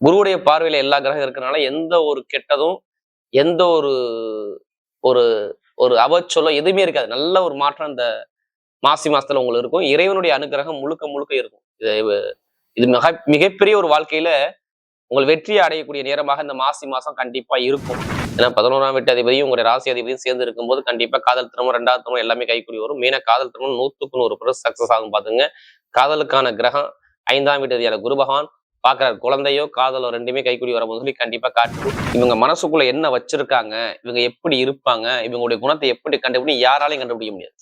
குருவுடைய பார்வையில எல்லா கிரகம் இருக்கிறனால எந்த ஒரு கெட்டதும் எந்த ஒரு ஒரு ஒரு அவச்சொல்லோ எதுவுமே இருக்காது. நல்ல ஒரு மாற்றம் இந்த மாசி மாசத்துல உங்களுக்கு இருக்கும். இறைவனுடைய அனுகிரகம் முழுக்க முழுக்க இருக்கும். இது இது மிக மிகப்பெரிய ஒரு வாழ்க்கையில உங்கள் வெற்றியை அடையக்கூடிய நேரமாக இந்த மாசி மாசம் கண்டிப்பா இருக்கும். ஏன்னா பதினோராம் வீட்டு அதிபதியும் உங்களுடைய ராசி அதிபதியும் சேர்ந்து இருக்கும்போது கண்டிப்பா காதல் திருமணம் ரெண்டாவது திருமணம் எல்லாமே கைக்கூடி வரும். மெயினா காதல் திருமணம் நூத்துக்கு நூறு பிறகு சக்சஸ் ஆகும். பாத்துங்க காதலுக்கான கிரகம் ஐந்தாம் வீட்டு அதிகார குரு பகவான். பாக்குறாரு. குழந்தையோ காதலோ ரெண்டுமே கைக்குடி வரும்போது சொல்லி கண்டிப்பா காட்டு. இவங்க மனசுக்குள்ள என்ன வச்சிருக்காங்க இவங்க எப்படி இருப்பாங்க இவங்களுடைய குணத்தை எப்படி கண்டுபிடி யாராலையும் கண்டுபிடிக்க முடியாது.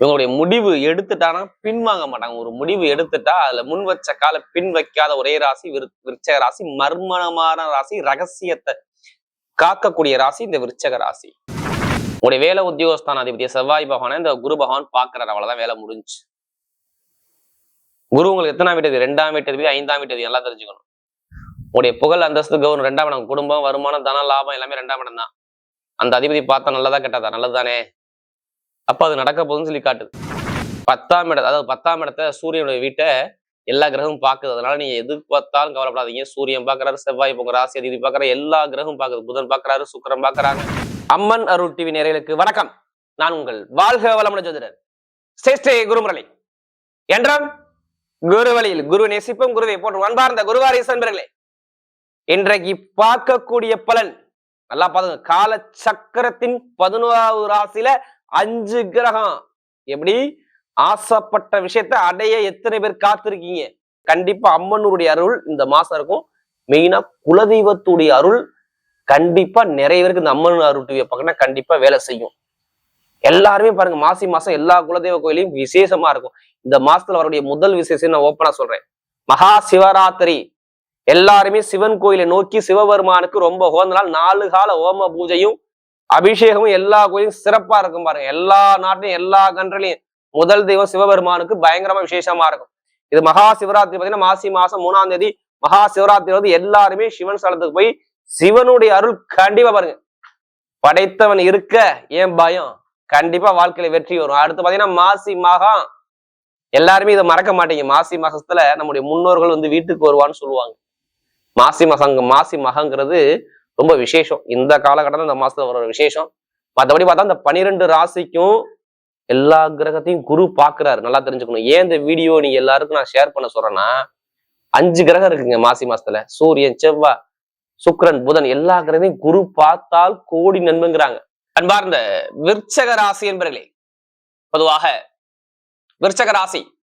இவங்களுடைய முடிவு எடுத்துட்டானா பின்வாங்க மாட்டாங்க. ஒரு முடிவு எடுத்துட்டா அதுல முன் வச்ச கால பின் வைக்காத ஒரே ராசி விரு- விருச்சக ராசி மர்மமான ராசி ரகசியத்தை காக்கக்கூடிய ராசி இந்த விருச்சக ராசி. உங்களுடைய வேலை உத்தியோகஸ்தான அதிபதிய செவ்வாய் பகவானை இந்த குரு பகவான் பாக்குறாரு. அவ்வளவுதான் வேலை முடிஞ்சு. குரு உங்களுக்கு எத்தனாம் வீட்டு ரெண்டாம் வீட்டு ஐந்தாம் வீட்டு எல்லாம் தெரிஞ்சுக்கணும். உங்களுடைய புகழ் அந்தஸ்து கௌரவம் ரெண்டாம் இடம் குடும்பம் வருமானம் தன லாபம் எல்லாமே ரெண்டாம் இடம் தான். அந்த அதிபதி பார்த்தா நல்லதா கெட்டதா? நல்லதுதானே? அப்ப அது நடக்க போகுதுன்னு சொல்லி காட்டுது. பத்தாம் இடம் அதாவது பத்தாம் இடத்த சூரியனுடைய வீட்டை எல்லா கிரகமும் பார்க்குது. அதனால நீங்க எது பார்த்தாலும் கவலைப்படாதீங்க. சூரியன் பாக்குறாரு செவ்வாய் போங்க ராசி அதிபதி பார்க்குற எல்லா கிரகமும் பார்க்குது. புதன் பாக்குறாரு சுக்கரன் பார்க்குறாங்க அம்மன் அருள் டிவி நேயர்களுக்கு வணக்கம். நான் உங்கள் வாழ்க வளமுடன் ஜோதிடர். சேஷ்டே குருமுரளி. என்றால் குரு வழியில் குரு நெசிப்பும் குருவை போன்று அன்பார்ந்த குருவாரி இன்றைக்கு பார்க்கக்கூடிய பலன் நல்லா பாருங்க கால சக்கரத்தின் பதினோராவது ராசியில அஞ்சு கிரகம். எப்படி? ஆசைப்பட்ட விஷயத்த அடைய எத்தனை பேர் காத்திருக்கீங்க? கண்டிப்பா அம்மனுடைய அருள் இந்த மாசம் இருக்கும். மெயினா குலதெய்வத்துடைய அருள் கண்டிப்பா நிறைய பேருக்கு இந்த அம்மன் அருள் டிவியை பார்க்கணும் கண்டிப்பா வேலை செய்யும். எல்லாருமே பாருங்க மாசி மாசம் எல்லா குலதெய்வ கோயிலையும் விசேஷமா இருக்கும். இந்த மாசத்துல வரக்கூடிய முதல் விசேஷம் நான் ஓப்பனா சொல்றேன். மகா சிவராத்திரி. எல்லாருமே சிவன் கோயிலை நோக்கி சிவபெருமானுக்கு ரொம்ப ஹோந்த நாள். நாலு கால ஓம பூஜையும் அபிஷேகமும் எல்லா கோயிலும் சிறப்பா இருக்கும் பாருங்க. எல்லா நாட்டிலையும் எல்லா கண்ட்ரிலையும் முதல் தெய்வம் சிவபெருமானுக்கு பயங்கரமா விசேஷமா இருக்கும். இது மகா சிவராத்திரி பார்த்தீங்கன்னா மாசி மாசம் மூணாம் தேதி மகா சிவராத்திரி வந்து எல்லாருமே சிவன் ஸ்தலத்துக்கு போய் சிவனுடைய அருள் கண்டிப்பா பாருங்க. படைத்தவன் இருக்க ஏன் பயம்? கண்டிப்பா வாழ்க்கையில வெற்றி வரும். அடுத்து பாத்தீங்கன்னா மாசி மகா எல்லாருமே இதை மறக்க மாட்டீங்க. மாசி மாசத்துல நம்முடைய முன்னோர்கள் வந்து வீட்டுக்கு வருவான்னு சொல்லுவாங்க. மாசி மாசம் மாசி மகங்கிறது ரொம்ப விசேஷம். இந்த காலகட்டத்தில் இந்த மாசத்துல வர விசேஷம். மற்றபடி பார்த்தா இந்த பனிரெண்டு ராசிக்கும் எல்லா கிரகத்தையும் குரு பாக்குறாரு. நல்லா தெரிஞ்சுக்கணும். ஏன் இந்த வீடியோ நீங்க எல்லாருக்கும் நான் ஷேர் பண்ண சொல்றேன்னா அஞ்சு கிரகம் இருக்குங்க மாசி மாசத்துல. சூரியன் செவ்வாய் சுக்ரன் புதன் எல்லா கிரகத்தையும் குரு பார்த்தால் கோடி நன்மைங்கிறாங்க. அன்பார்ந்த விற்சக ராசி என்பர்களே பொதுவாக விருச்சக ராசி.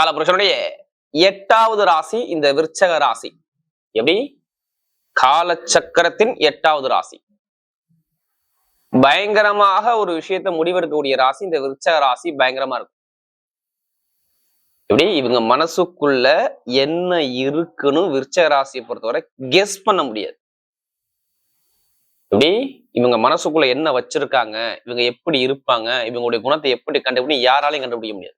காலபுருஷனுடைய எட்டாவது ராசி இந்த விருச்சக ராசி. எப்படி? காலச்சக்கரத்தின் எட்டாவது ராசி. பயங்கரமாக ஒரு விஷயத்தை முடிவெடுக்கக்கூடிய ராசி இந்த விருச்சக ராசி பயங்கரமா இருக்கும். எப்படி? இவங்க மனசுக்குள்ள என்ன இருக்குன்னு விருச்சக ராசியை பொறுத்தவரை கெஸ் பண்ண முடியாது. இப்படி இவங்க மனசுக்குள்ள என்ன வச்சிருக்காங்க? இவங்க எப்படி இருப்பாங்க? இவங்களுடைய குணத்தை எப்படி கண்டுபிடி யாராலையும் கண்டுபிடிக்க முடியாது.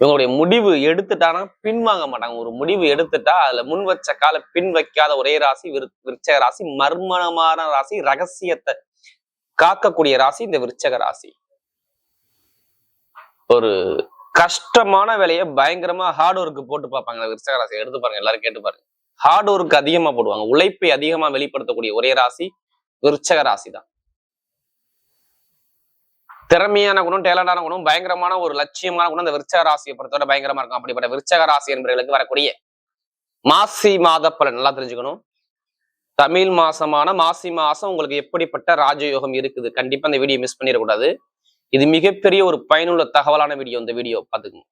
இவங்களுடைய முடிவு எடுத்துட்டானா பின்வாங்க மாட்டாங்க. ஒரு முடிவு எடுத்துட்டா அதுல முன் வச்ச கால பின் வைக்காத ஒரே ராசி விரு- விருச்சக ராசி மர்மமான ராசி ரகசியத்தை காக்கக்கூடிய ராசி இந்த விருச்சக ராசி. ஒரு கஷ்டமான வேலையை பயங்கரமா ஹார்ட் ஒர்க் போட்டு பார்ப்பாங்க. இந்த விருச்சக ராசி எடுத்து பாருங்க. எல்லாரும் கேட்டு பாருங்க. ஹார்ட் ஒர்க் அதிகமா போடுவாங்க. உழைப்பை அதிகமா வெளிப்படுத்தக்கூடிய ஒரே ராசி விருச்சக ராசி தான் திறமையான குணம் டேலண்டான குணம் பயங்கரமான ஒரு லட்சியமான குணம் இந்த விருச்சக ராசியை பொறுத்தவரை பயங்கரமா இருக்கும். அப்படிப்பட்ட விருச்சக ராசி என்பவர்களுக்கு வரக்கூடிய மாசி மாத பலன் நல்லா தெரிஞ்சுக்கணும். தமிழ் மாசமான மாசி மாசம் உங்களுக்கு எப்படிப்பட்ட ராஜயோகம் இருக்குது? கண்டிப்பா இந்த வீடியோ மிஸ் பண்ணிடக்கூடாது. இது மிகப்பெரிய ஒரு பயனுள்ள தகவலான வீடியோ இந்த வீடியோ பார்த்துக்கோங்க.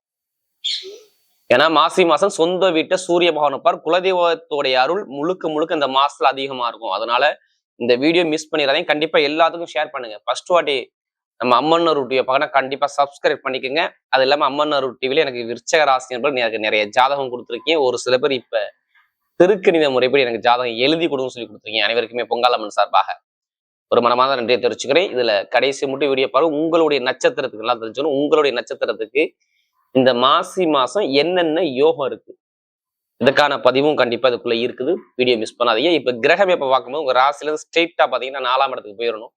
ஏன்னா மாசி மாசம் சொந்த வீட்டை சூரிய பகவான் இருப்பார் குலதெய்வத்தோடைய அருள் முழுக்க முழுக்க இந்த மாசத்துல அதிகமா இருக்கும். அதனால இந்த வீடியோ மிஸ் பண்ணிடாதீங்க. கண்டிப்பா எல்லாத்துக்கும் ஷேர் பண்ணுங்க. ஃபர்ஸ்ட் வாட்டி நம்ம அம்மன்னர் டிவியை பார்க்கணும் கண்டிப்பா சப்ஸ்கிரைப் பண்ணிக்கோங்க. அது இல்லாம அம்மன்னர் டிவியில டிவில எனக்கு விருச்சக ராசி என்பது எனக்கு நிறைய ஜாதகம் கொடுத்துருக்கீங்க. ஒரு சில பேர் இப்ப திருக்கணித முறைப்படி எனக்கு ஜாதகம் எழுதி கொடுன்னு சொல்லி கொடுத்துருக்கீங்க. அனைவருக்குமே பொங்காலம்மன் சார்பாக. ஒரு மனமாத நன்றியை தெரிவிச்சுக்கிறேன். இதுல கடைசி மட்டும் வீடியோ பாருங்க. உங்களுடைய நட்சத்திரத்துக்கு நல்லா தெரிஞ்சுக்கணும். உங்களுடைய நட்சத்திரத்துக்கு இந்த மாசி மாசம் என்னென்ன யோகம் இருக்கு? இதுக்கான பதிவும் கண்டிப்பா அதுக்குள்ள இருக்குது. வீடியோ மிஸ் பண்ணாதீங்க. இப்ப கிரகம் எப்ப பார்க்கும்போது உங்க ராசில இருந்து ஸ்ட்ரெயிட்டா பாத்தீங்கன்னா நாலாம் இடத்துக்கு போயிடணும்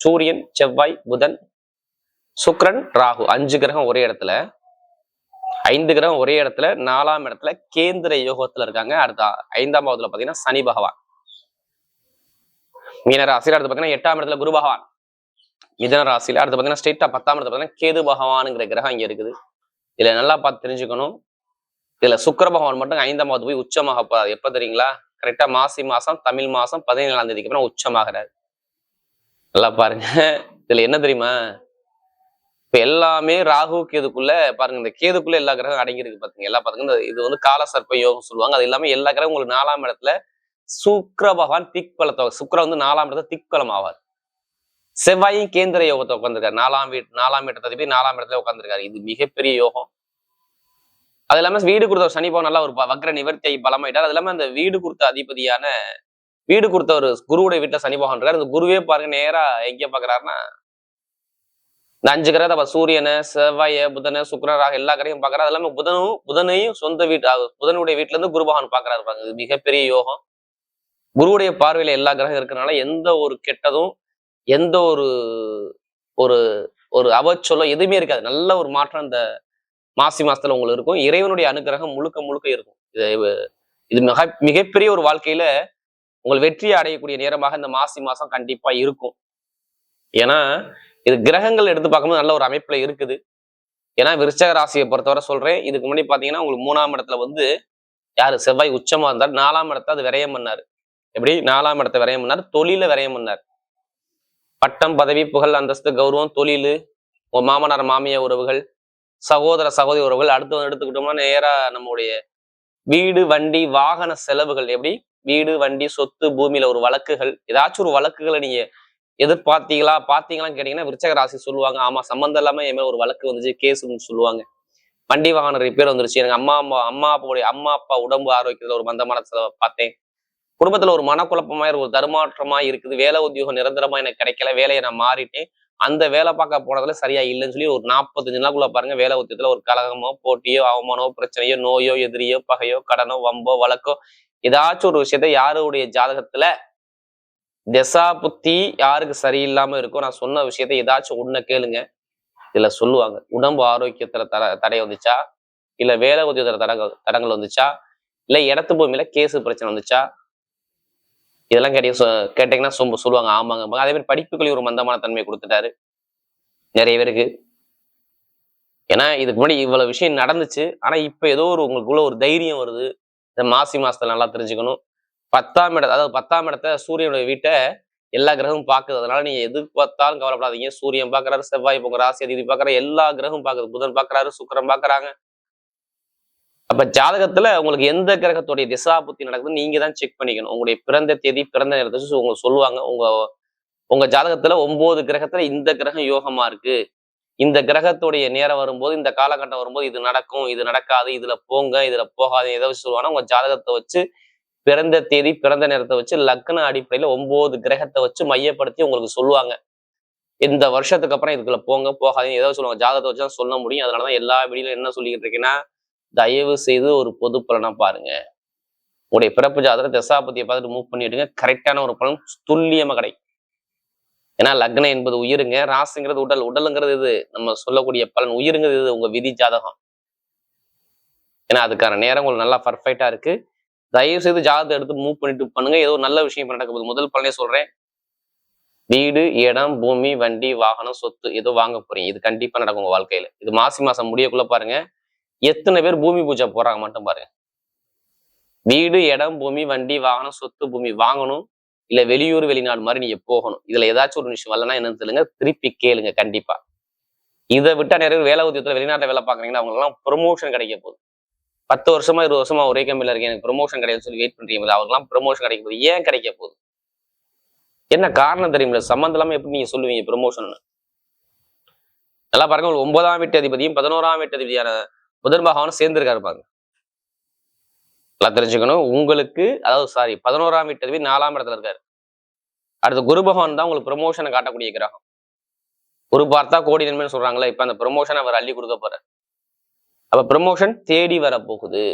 சூரியன் செவ்வாய் புதன் சுக்ரன் ராகு. அஞ்சு கிரகம் ஒரே இடத்துல. ஐந்து கிரகம் ஒரே இடத்துல. நாலாம் இடத்துல கேந்திர யோகத்துல இருக்காங்க. அடுத்த ஐந்தாம் பாவத்துல பாத்தீங்கன்னா சனி பகவான். மீன ராசியில அடுத்து பாத்தீங்கன்னா எட்டாம் இடத்துல குரு பகவான். மிதன ராசியில அடுத்து பாத்தீங்கன்னா ஸ்ட்ரெயிட்டா பத்தாம் இடத்துல பாத்தீங்கன்னா கேது பகவானுங்கிற கிரகம் இங்க இருக்குது. இதுல நல்லா பார்த்து தெரிஞ்சுக்கணும். இதுல சுக்கர பகவான் மட்டும் ஐந்தாம் போய் உச்சமாக போறாரு. எப்ப தெரியுங்களா? கரெக்டா மாசி மாசம் தமிழ் மாசம் பதினேழாம் தேதிக்கு அப்புறம் உச்சமாகிறாரு. நல்லா பாருங்க. இதுல என்ன தெரியுமா? இப்ப எல்லாமே ராகு கேதுக்குள்ள பாருங்க. இந்த கேதுக்குள்ள எல்லா கிரகம் அடங்கியிருக்கு பார்த்துங்க பாத்தீங்க எல்லா பாத்தீங்க இது வந்து கால சர்ப்ப யோகம் சொல்லுவாங்க. அது இல்லாமல் எல்லா கிரகம் உங்களுக்கு நாலாம் இடத்துல சுக்கர பகவான் திக்பலத்தை சுக்கர வந்து நாலாம் இடத்துல திக்பலம் ஆவார். செவ்வாயும் கேந்திர யோகத்தை உட்காந்துருக்காரு நாலாம் வீட் நாலாம் வீட்டை போய் நாலாம் இடத்துல உட்காந்துருக்காரு இது மிகப்பெரிய யோகம். அது இல்லாம வீடு கொடுத்த ஒரு சனி நல்லா ஒரு வக்ர நிவர்த்தியை பலமாயிட்டார். அது இல்லாம அந்த வீடு கொடுத்த அதிபதியான வீடு கொடுத்த ஒரு குருவுடைய வீட்டுல சனி பகவான் இருக்காரு. அந்த குருவே பாருங்க நேரா எங்க பாக்குறாருன்னா இந்த அஞ்சு கிரகத்தை அப்ப சூரியனை செவ்வாய புதனை சுக்கரராக எல்லா கிரகையும் பாக்குறாரு. அது இல்லாம புதனும் புதனையும் சொந்த வீட்டு புதனுடைய வீட்டுல இருந்து குரு பகவான் பாக்குறாரு பாருங்க. இது மிகப்பெரிய யோகம். குருவுடைய பார்வையில எல்லா கிரகம் இருக்கிறனால எந்த ஒரு கெட்டதும் எந்த ஒரு ஒரு ஒரு அவச்சொலோ எதுவுமே இருக்காது. நல்ல ஒரு மாற்றம் இந்த மாசி மாசத்துல உங்களுக்கு இருக்கும். இறைவனுடைய அனுகிரகம் முழுக்க முழுக்க இருக்கும். இது இது மிக மிகப்பெரிய ஒரு வாழ்க்கையில உங்கள் வெற்றியை அடையக்கூடிய நேரமாக இந்த மாசி மாசம் கண்டிப்பா இருக்கும். ஏன்னா இது கிரகங்கள் எடுத்து பார்க்கும்போது நல்ல ஒரு அமைப்புல இருக்குது. ஏன்னா விருச்சக ராசியை பொறுத்தவரை சொல்றேன். இதுக்கு முன்னாடி பாத்தீங்கன்னா உங்களுக்கு மூணாம் இடத்துல வந்து யாரு? செவ்வாய் உச்சமா இருந்தார். நாலாம் இடத்த அது விரயம் பண்ணாரு. எப்படி? நாலாம் இடத்த விரயம் பண்ணார். தொழில விரயம் பண்ணார். பட்டம் பதவி புகழ் அந்தஸ்து கௌரவம் தொழில் மாமனார் மாமியார் உறவுகள் சகோதர சகோதரி உறவுகள் அடுத்து வந்து எடுத்துக்கிட்டோம்னா நேராக நம்முடைய வீடு வண்டி வாகன செலவுகள் எப்படி? வீடு வண்டி சொத்து பூமியில ஒரு வழக்குகள் ஏதாச்சும் ஒரு வழக்குகளை நீங்க எதிர்பார்த்தீங்களா? பார்த்தீங்களான்னு கேட்டீங்கன்னா விருச்சக ராசி சொல்லுவாங்க. ஆமா சம்மந்தம் இல்லாம என் மேல ஒரு வழக்கு வந்துச்சு கேஸ்ன்னு சொல்லுவாங்க. வண்டி வாகன ரிப்பேர் வந்துருச்சு. எனக்கு அம்மா அம்மா அம்மா அப்பாவுடைய அம்மா அப்பா உடம்பு ஆரோக்கியத்துல ஒரு மந்தமான செலவை பார்த்தேன். குடும்பத்துல ஒரு மனக்குழப்பமாய் ஒரு தருமாற்றமா இருக்குது. வேலை உத்தியோகம் நிரந்தரமா எனக்கு கிடைக்கல வேலையை நான் மாறிட்டேன். அந்த வேலை பார்க்க போனதுல சரியா இல்லைன்னு சொல்லி ஒரு நாற்பத்தஞ்சு நாளுக்குள்ள பாருங்க வேலை உத்தியத்துல ஒரு கலகமோ போட்டியோ அவமானமோ பிரச்சனையோ நோயோ எதிரியோ பகையோ கடனோ வம்போ வழக்கோ ஏதாச்சும் ஒரு விஷயத்த யாருடைய ஜாதகத்துல திசா புத்தி யாருக்கு சரியில்லாம இருக்கோ நான் சொன்ன விஷயத்த ஏதாச்சும் உன்ன கேளுங்க. இதுல சொல்லுவாங்க உடம்பு ஆரோக்கியத்துல தட தடை வந்துச்சா? இல்ல வேலை உத்தியத்துல தடங்கள் தடங்கள் வந்துச்சா? இல்ல இடத்து பூமியில கேசு பிரச்சனை வந்துச்சா? இதெல்லாம் கேட்டீங்க கேட்டீங்கன்னா சொம்ப சொல்லுவாங்க ஆமாங்க. அதே மாதிரி படிப்புக்குள்ளே ஒரு மந்தமான தன்மையை கொடுத்துட்டாரு. நிறைய பேருக்கு. ஏன்னா இதுக்கு முன்னாடி இவ்வளவு விஷயம் நடந்துச்சு. ஆனா இப்ப ஏதோ ஒரு உங்களுக்குள்ள ஒரு தைரியம் வருது. இந்த மாசி மாசத்துல நல்லா தெரிஞ்சுக்கணும். பத்தாம் இடம் அதாவது பத்தாம் இடத்த சூரியனுடைய வீட்டை எல்லா கிரகமும் பார்க்குது. அதனால நீங்க எது பார்த்தாலும் கவலைப்படாதீங்க. சூரியன் பாக்குறாரு செவ்வாய் போங்க ராசி அதிபதி பாக்குறாரு எல்லா கிரகமும் பாக்குது புதன் பாக்குறாரு சுக்கரன் பாக்குறாங்க அப்ப ஜாதகத்துல உங்களுக்கு எந்த கிரகத்துடைய திசா புத்தி நடக்குதுன்னு நீங்க தான் செக் பண்ணிக்கணும். உங்களுடைய பிறந்த தேதி பிறந்த நேரத்தை உங்களுக்கு சொல்லுவாங்க. உங்க உங்க ஜாதகத்துல ஒன்பது கிரகத்துல இந்த கிரகம் யோகமா இருக்கு. இந்த கிரகத்துடைய நேரம் வரும்போது இந்த காலகட்டம் வரும்போது இது நடக்கும் இது நடக்காது இதுல போங்க இதுல போகாது எதை வச்சு சொல்லுவாங்கன்னா உங்க ஜாதகத்தை வச்சு பிறந்த தேதி பிறந்த நேரத்தை வச்சு லக்ன அடிப்படையில ஒன்பது கிரகத்தை வச்சு மையப்படுத்தி உங்களுக்கு சொல்லுவாங்க. இந்த வருஷத்துக்கு அப்புறம் இதுக்குள்ள போங்க போகாதீங்க. ஏதோ சொல்லுவாங்க? ஜாதகத்தை வச்சு தான் சொல்ல முடியும். அதனாலதான் எல்லா வீடியோல என்ன சொல்லிக்கிட்டு இருக்கேன்னா தயவு செய்து ஒரு பொது பலனா பாருங்க. உங்களுடைய பிறப்பு ஜாதகம் தசாபதியை பார்த்துட்டு மூவ் பண்ணிடுங்க. கரெக்டான ஒரு பலன் துல்லியமாக கிடைக்கும். ஏன்னா லக்னம் என்பது உயிருங்க. ராசிங்கிறது உடல். உடலுங்கிறது இது நம்ம சொல்லக்கூடிய பலன். உயிருங்கிறது இது உங்க விதி ஜாதகம். ஏன்னா அதுக்கான நேரம் உங்களுக்கு நல்லா பர்ஃபெக்டா இருக்கு. தயவு செய்து ஜாதகத்தை எடுத்து மூவ் பண்ணிட்டு பண்ணுங்க. ஏதோ நல்ல விஷயம் நடக்க போகுது. முதல் பலனே சொல்றேன். வீடு இடம் பூமி வண்டி வாகனம் சொத்து ஏதோ வாங்க போறீங்க. இது கண்டிப்பா நடக்கும் உங்க வாழ்க்கையில. இது மாசி மாசம் முடியக்குள்ள பாருங்க. எத்தனை பேர் பூமி பூஜை போறாங்க மட்டும் பாருங்க. வீடு இடம் பூமி வண்டி வாகனம் சொத்து பூமி வாங்கணும். இல்ல வெளியூர் வெளிநாடு மாதிரி நீங்க போகணும். இதுல ஏதாச்சும் ஒரு விஷயம் வரலன்னா என்னன்னு சொல்லுங்க. திருப்பி கேளுங்க கண்டிப்பா. இதை விட்டா நிறைய பேர் வேலை உத்தியத்துல வெளிநாட்டுல வேலை பாக்குறீங்கன்னா அவங்களுக்கு எல்லாம் ப்ரொமோஷன் கிடைக்க போகுது. பத்து வருஷமா இருபது வருஷமா ஒரே கம்பெனில இருக்கேன். எனக்கு ப்ரொமோஷன் கிடையாது சொல்லி வெயிட் பண்றீங்க அவங்களுக்குலாம் ப்ரொமோஷன் கிடைக்க போகுது. ஏன் கிடைக்க போகுது? என்ன காரணம் தெரியுமில்ல? சம்மந்தம் இல்லாம எப்படி நீங்க சொல்லுவீங்க ப்ரொமோஷன் நல்லா பாருங்க. ஒரு ஒன்பதாம் வீட்டு அதிபதியும் பதினோராம் வீட்டு அதிபதியான புதன் பகவானும் சேர்ந்திருக்காரு பாருங்க. நல்லா தெரிஞ்சுக்கணும். உங்களுக்கு அதாவது சாரி பதினோராம் வீட்டு நாலாம் இடத்துல இருக்காரு. அடுத்து குரு பகவான் தான் உங்களுக்கு ப்ரொமோஷனை காட்டக்கூடிய கிரகம். ஒரு பார்த்தா கோடி நன்மைன்னு சொல்றாங்களே இப்ப அந்த ப்ரொமோஷன் அவர் அள்ளி கொடுக்க போறார். அப்ப ப்ரொமோஷன் தேடி வர போகுது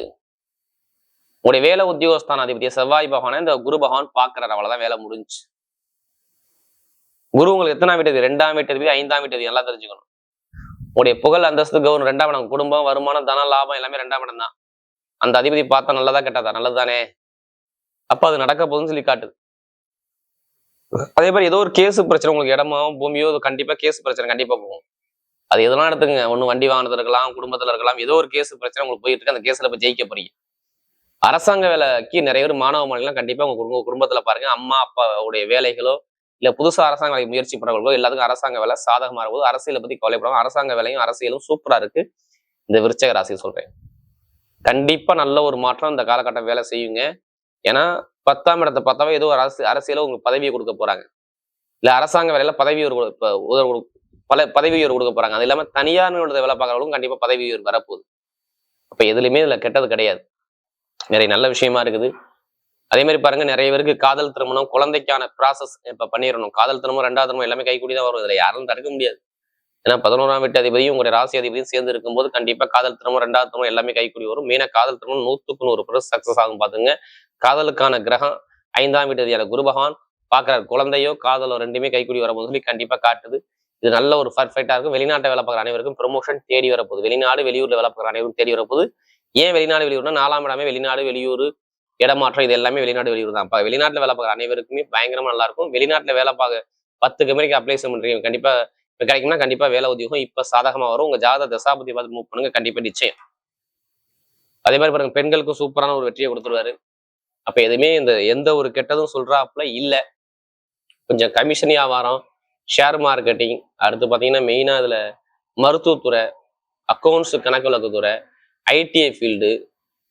உங்களுடைய வேலை உத்தியோகஸ்தான அதிபதிய செவ்வாய் பகவானை இந்த குரு பகவான் பாக்குறாரு அவ்வளவுதான் வேலை முடிஞ்சு. குரு உங்களுக்கு எத்தனாம் வீட்டு ரெண்டாம் வீட்டு ஐந்தாம் வீட்டு எல்லாம் நல்லா தெரிஞ்சுக்கணும். உங்களுடைய புகழ் அந்தஸ்து கௌரவம் ரெண்டாம் இடம். குடும்பம் வருமானம் தனம் லாபம் எல்லாமே ரெண்டாம் இடம் தான். அந்த அதிபதி பார்த்தா நல்லதா கெட்டதா? நல்லது தானே அப்ப அது நடக்க போகுதுன்னு சொல்லி காட்டுது. அதே மாதிரி ஏதோ ஒரு கேஸ் பிரச்சனை உங்களுக்கு இடமோ பூமியோ இது கண்டிப்பா கேஸ் பிரச்சனை கண்டிப்பா போகும். அது எதெல்லாம் எடுத்துங்க ஒன்று வண்டி வாங்கினது இருக்கலாம் குடும்பத்துல இருக்கலாம் ஏதோ ஒரு கேஸ் பிரச்சனை உங்களுக்கு போயிட்டு இருக்கு. அந்த கேஸ்ல இப்போ ஜெயிக்க போறீங்க. அரசாங்க வேலைக்கு நிறைய பேர் மாணவ மாணவிகள் கண்டிப்பா உங்கள் குடும்ப குடும்பத்துல பாருங்க. அம்மா அப்பாவுடைய வேலைகளோ இல்ல புதுசா அரசாங்க வேலைக்கு முயற்சி பண்றவங்களோ எல்லாத்துக்கும் அரசாங்க வேலை சாதகமா இருக்கும் அரசியலை பத்தி கவலைப்படாம அரசாங்க வேலையும் அரசியலும் சூப்பரா இருக்கு. இந்த விருச்சக ராசி சொல்றேன். கண்டிப்பா நல்ல ஒரு மாற்றம் இந்த காலகட்டம் வேலை செய்யுங்க. ஏன்னா பத்தாம் இடத்தை பார்த்தாவே ஏதோ ஒரு அரசு அரசியல உங்களுக்கு பதவியை கொடுக்க போறாங்க. இல்ல அரசாங்க வேலையில பதவி உயர்வு உதவி பல பதவி உயர்வு கொடுக்க போறாங்க. அது இல்லாம தனியார் நிறுவனத்தை வேலை பார்க்கறவங்களும் கண்டிப்பா பதவி உயர்வு வரப்போகுது. அப்ப எதுலையுமே இதுல கெட்டது கிடையாது. நிறைய நல்ல விஷயமா இருக்குது. அதே மாதிரி பாருங்க நிறைய பேருக்கு காதல் திருமணம் குழந்தைக்கான ப்ராசஸ் இப்ப பண்ணிடணும் காதல் திருமணம் ரெண்டாவது திருமணம் எல்லாமே கைக்கூடி தான் வரும். இதுல யாரும் தடுக்க முடியாது. ஏன்னா பதினோராம் வீட்டு அதிபதியும் உங்களுடைய ராசி அதிபதியும் சேர்ந்து இருக்கும்போது கண்டிப்பா காதல் திருமணம் ரெண்டாவது திருமணம் எல்லாமே கைக்கூடி வரும். மெயினா காதல் திருமணம் நூத்துக்கு நூறு பர்சன்ட் சக்சஸ் ஆகும் பாத்துங்க. காதலுக்கான கிரகம் ஐந்தாம் வீட்டு அதிகார குரு பகவான். பாக்குறாரு குழந்தையோ காதலோ ரெண்டுமே கைக்கூடி வரும்போது சொல்லி கண்டிப்பா காட்டுது. இது நல்ல ஒரு பர்ஃபெக்டா இருக்கும். வெளிநாட்டை வேலை பார்க்குற அனைவருக்கும் ப்ரொமோஷன் தேடி வரப்போகுது. வெளிநாடு வெளியூர்ல வேலை பார்க்குற அனைவரும் தேடி வரப்போகுது. ஏன் வெளிநாடு வெளியூர்னா நாலாம் இடமே வெளிநாடு வெளியூர் இடமாற்றம் இது எல்லாமே வெளிநாடு வெளியூர் தான். அப்ப வெளிநாட்டுல வேலை பார்க்குற அனைவருக்குமே பயங்கரமா நல்லா இருக்கும். வெளிநாட்டுல வேலை பார்க்க பத்து கம்பெனிக்கு அப்ளை பண்றீங்க கண்டிப்பா இப்ப கிடைக்கும்னா கண்டிப்பா வேலை உத்தியோகம் இப்ப சாதகமா வரும். உங்க ஜாத தசாபதி பார்த்து மூவ் பண்ணுங்க. கண்டிப்பா நிச்சயம். அதே மாதிரி பாருங்க பெண்களுக்கும் சூப்பரான ஒரு வெற்றியை கொடுத்துருவாரு. அப்ப எதுவுமே இந்த எந்த ஒரு கெட்டதும் சொல்றாப்புல இல்ல. கொஞ்சம் கமிஷன் வியாபாரம் ஷேர் மார்க்கெட்டிங் அடுத்து பாத்தீங்கன்னா மெயினா இதுல மருத்துவத்துறை அக்கௌண்ட்ஸ் கணக்கு வழக்குத்துறை ஐடிஐ ஃபீல்டு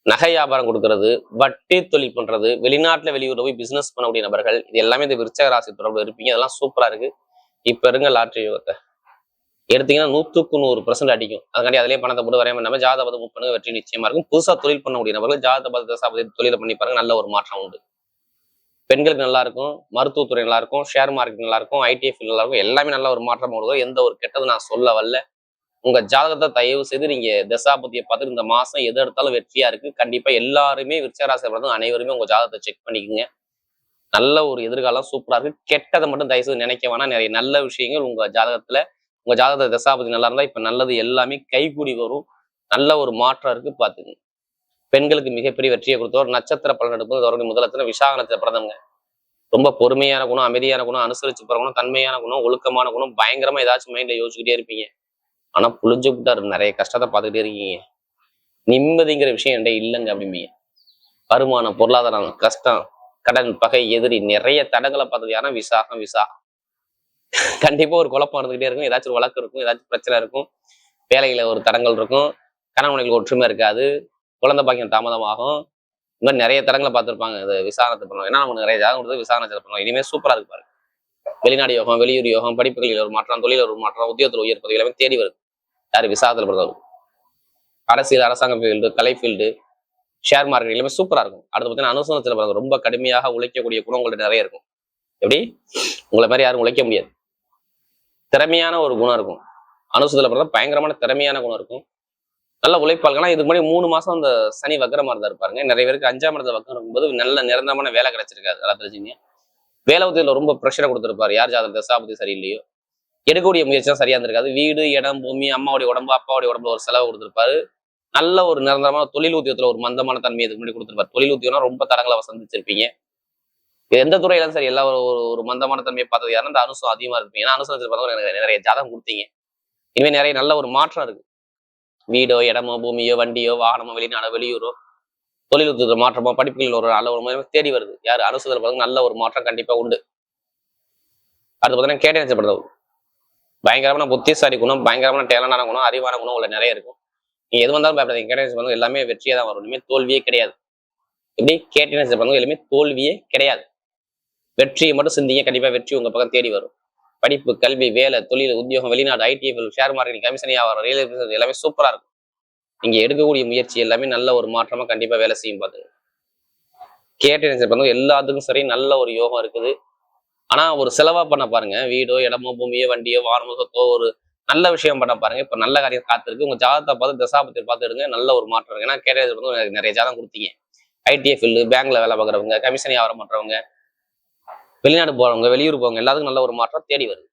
நகை வியாபாரம் கொடுக்கறது வட்டி தொழில் பண்றது வெளிநாட்டுல வெளியூர்ல போய் பிசினஸ் பண்ணக்கூடிய நபர்கள் இது எல்லாமே இந்த விருச்சக ராசி தொடர்பு இருப்பீங்க. அதெல்லாம் சூப்பரா இருக்கு. இப்ப இருங்க லாட்ரி யோகத்தை. எடுத்தீங்கன்னா நூத்துக்கு நூறு பர்சன்ட் அடிக்கும். அதுக்காண்டி அதிலே பணத்தை போட்டு வரையாம நம்ம ஜாத பதம் மூவ் பண்ணுங்க. வெற்றி நிச்சயமா இருக்கும். புதுசா தொழில் பண்ணக்கூடிய நபர்கள் ஜாத பத தசாபதி தொழில பண்ணி பாருங்க. நல்ல ஒரு மாற்றம் உண்டு. பெண்களுக்கு நல்லா இருக்கும். மருத்துவத்துறை நல்லா இருக்கும். ஷேர் மார்க்கெட் நல்லா இருக்கும். ஐடிஎஃப் நல்லா இருக்கும். எல்லாமே நல்ல ஒரு மாற்றம் கொடுக்கும் எந்த ஒரு கெட்டது நான் சொல்ல வரல. உங்க ஜாதகத்தை தயவு செய்து நீங்க தசாபதியை பார்த்துட்டு இந்த மாசம் எது எடுத்தாலும் வெற்றியா இருக்கு. கண்டிப்பா எல்லாருமே விருச்சராசி பிறந்த அனைவருமே உங்க ஜாதகத்தை செக் பண்ணிக்கோங்க. நல்ல ஒரு எதிர்காலம் சூப்பரா இருக்கு. கெட்டதை மட்டும் தயவு செய்து நினைக்க வேணாம். நிறைய நல்ல விஷயங்கள் உங்க ஜாதகத்துல உங்க ஜாதகத்தை தசாபதி நல்லா இருந்தா இப்ப நல்லது எல்லாமே கைகூடி வரும். நல்ல ஒரு மாற்றம் இருக்கு பாத்துங்க பெண்களுக்கு மிகப்பெரிய வெற்றியை கொடுத்தவர் நட்சத்திர பலன் எடுப்பது அவருடைய முதலத்துல விசாக நட்சத்திர பிறந்தவங்க ரொம்ப பொறுமையான குணம் அமைதியான குணம் அனுசரிச்சு போற குணம் தன்மையான குணம் ஒழுக்கமான குணம் பயங்கரமா ஏதாச்சும் மைண்ட்ல யோசிச்சுக்கிட்டே இருப்பீங்க. ஆனா புளிஞ்சு விட்டாரு நிறைய கஷ்டத்தை பார்த்துக்கிட்டே இருக்கீங்க. நிம்மதிங்கிற விஷயம் என்கிட்ட இல்லைங்க அப்படிம்பீங்க. வருமானம் பொருளாதாரம் கஷ்டம் கடன் பகை எதிரி நிறைய தடங்களை பார்த்தது யாருன்னா விசாகம் விசாகம். கண்டிப்பா ஒரு குழப்பம் இருந்துகிட்டே இருக்கும். ஏதாச்சும் ஒரு வழக்கு இருக்கும் ஏதாச்சும் பிரச்சனை இருக்கும். வேலையில ஒரு தடங்கள் இருக்கும். கணவனுக்கு ஒற்றுமை இருக்காது. குழந்தை பாக்கியம் தாமதமாகும். இந்த மாதிரி நிறைய தடங்களை பார்த்துருப்பாங்க. இது விசாரணத்தை பண்ணுவோம். ஏன்னா நமக்கு நிறைய ஜாதகம் கொடுத்து விசாரணை பண்ணுவோம். இனிமேல் சூப்பரா இருக்கு பாருங்க. வெளிநாடு யோகம் வெளியூர் யோகம் படிப்புகளில் ஒரு மாற்றம் தொழில் ஒரு மாற்றம் உத்தியோகத்தில் உயர் பதவி எல்லாமே தேடி வருது. யார்? விசாகத்தில் பொறுத்தவரை அரசியல் அரசாங்க ஃபீல்டு கலை ஃபீல்டு ஷேர் மார்க்கெட் எல்லாமே சூப்பரா இருக்கும். அடுத்து பார்த்தீங்கன்னா அனுசனத்தில் பிறகு ரொம்ப கடுமையாக உழைக்கக்கூடிய குணங்கள்கிட்ட நிறைய இருக்கும். எப்படி? உங்களை மாதிரி யாரும் உழைக்க முடியாது. திறமையான ஒரு குணம் இருக்கும். அனுசத்தில் பிறந்த பயங்கரமான திறமையான குணம் இருக்கும். நல்ல உழைப்பாளர்கள் இதுக்கு முன்னாடி மூணு மாசம் அந்த சனி வக்கரமா இருந்தா இருப்பாருங்க நிறைய பேருக்கு அஞ்சாம் இடத்த வக்கரம் இருக்கும்போது நல்ல நிரந்தரமான வேலை கிடைச்சிருக்காது. நல்லா தெரிஞ்சுங்க வேலை உத்தியில ரொம்ப ப்ரெஷரை கொடுத்துருப்பாரு. யார் ஜாதகம் தசாபதி சரியில்லையோ எடுக்கக்கூடிய முயற்சி தான் சரியா இருந்திருக்காது. வீடு இடம் பூமி அம்மாவுடைய உடம்பு அப்பாவுடைய உடம்புல ஒரு செலவு கொடுத்துருப்பாரு. நல்ல ஒரு நிரந்தரமான தொழில் உத்தியோகத்துல ஒரு மந்தமான தன்மை இதுக்கு முன்னாடி கொடுத்திருப்பாரு. தொழில் உத்தியம்னா ரொம்ப தரங்களை சந்திச்சிருப்பீங்க. எந்த துறையிலும் சரி எல்லா ஒரு ஒரு- மந்தமான தன்மையை பார்த்தது யாருன்னா அந்த அனுசம் அதிகமா இருப்பீங்க. ஏன்னா அனுசனத்தில் பார்த்தவங்க எனக்கு நிறைய ஜாதகம் கொடுத்தீங்க. இனிமேல் நிறைய நல்ல ஒரு மாற்றம் இருக்கு. வீடோ இடமோ பூமியோ வண்டியோ வாகனமோ வெளிநாடோ வெளியூரோ தொழில் மாற்றமோ படிப்புகளில் ஒரு நல்ல ஒரு முறைமை தேடி வருது. யார் அரசுதல் பார்த்தீங்கன்னா நல்ல ஒரு மாற்றம் கண்டிப்பா உண்டு. அடுத்து பார்த்தீங்கன்னா கேட்டை நட்சத்திரம் பயங்கரமான புத்திசாலி குணம் பயங்கரமான டேலண்டான குணம் அறிவான குணம் உள்ள நிறைய இருக்கும். நீங்க எது வந்தாலும் பயப்படாதீங்க கேட்டை பண்ணுங்க எல்லாமே வெற்றியே தான் வரும். இனிமேல் தோல்வியே கிடையாது. எப்படி கேட்டை பண்ணுங்க எல்லாமே தோல்வியே கிடையாது. வெற்றியை மட்டும் சிந்திங்க கண்டிப்பா வெற்றி உங்க பக்கம் தேடி வரும். படிப்பு கல்வி வேலை தொழில் உத்தியோகம் வெளிநாடு ஐடிஎஃப் ஷேர் மார்க்கெட் கமிஷன் வியாபாரம் ரியல் எஸ்டேட் எல்லாமே சூப்பரா இருக்கும். நீங்க எடுக்கக்கூடிய முயற்சி எல்லாமே நல்ல ஒரு மாற்றமா கண்டிப்பா வேலை செய்யும் பாத்துங்க கேட்டை பண்ணுங்க எல்லாத்துக்கும் சரி நல்ல ஒரு யோகம் இருக்குது. ஆனா ஒரு செலவா பண்ண பாருங்க. வீடோ இடமோ பூமியோ வண்டியோ வாரமோ சொத்தோ ஒரு நல்ல விஷயம் பண்ண பாருங்க. இப்போ நல்ல காரியம் காத்திருக்கு. உங்க ஜாதகத்தை பார்த்து தசாபத்தை பார்த்து எடுங்க. நல்ல ஒரு மாற்றம் இருக்கு. ஏன்னா கேரியர் வந்து நிறைய ஜாதகம் கொடுத்தீங்க. ஐடிஐ ஃபீல்டு பேங்க்ல வேலை பார்க்குறவங்க கமிஷன் வியாபாரம் பண்றவங்க வெளிநாடு போறவங்க வெளியூர் போறவங்க எல்லாத்துக்கும் நல்ல ஒரு மாற்றம் தேடி வருது.